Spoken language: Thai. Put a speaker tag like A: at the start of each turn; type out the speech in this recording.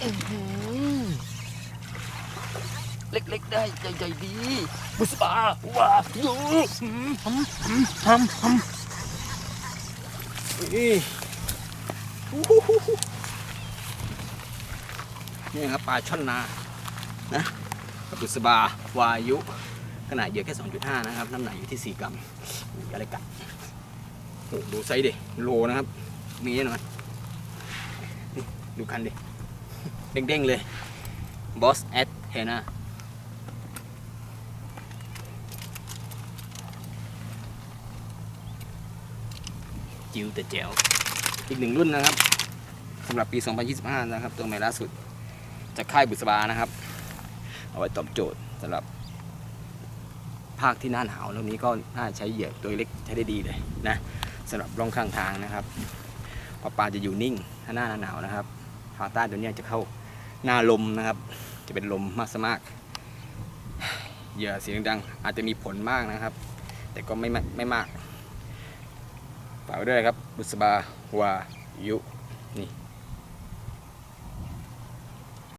A: เล็กๆได้ใหญ่ๆดีบุษบาวาอยู่ทำทำทำนี่ครับปลาช่อนนา นะบุษบาวายุ ขนาดเยอะแค่ 2.5 นะครับ น้ำหนักอยู่ที่ 4 กรัมอะไรกันโอ้ดูไซส์ดิ โลนะครับ มีแน่นอนดูคันดิ เด้งๆเลยบอสแอดเฮนะจิวแต่แจ๋วอีกหนึ่งรุ่นนะครับสำหรับปี 2025 นะครับ ตัวใหม่ล่าสุด จากค่ายบุษบานะครับ เอาไว้ตอบโจทย์สำหรับภาคที่หน้าหนาวแล้วนี้ก็น่าใช้เหยื่อตัวเล็กใช้ได้ดีเลยนะสำหรับร่องข้างทางนะครับเพราปลาจะอยู่นิ่งถ้าหน้าหนาวนะครับพาต้ตัวเนี้ยจะเข้า หน้าลมนะครับ จะเป็นลมมากสมากเหยื่อเสียงดังอาจจะมีผลมากนะครับ แต่ก็ไม่ไม่มากฝากไว้ด้วยครับบุษบาวายุนี่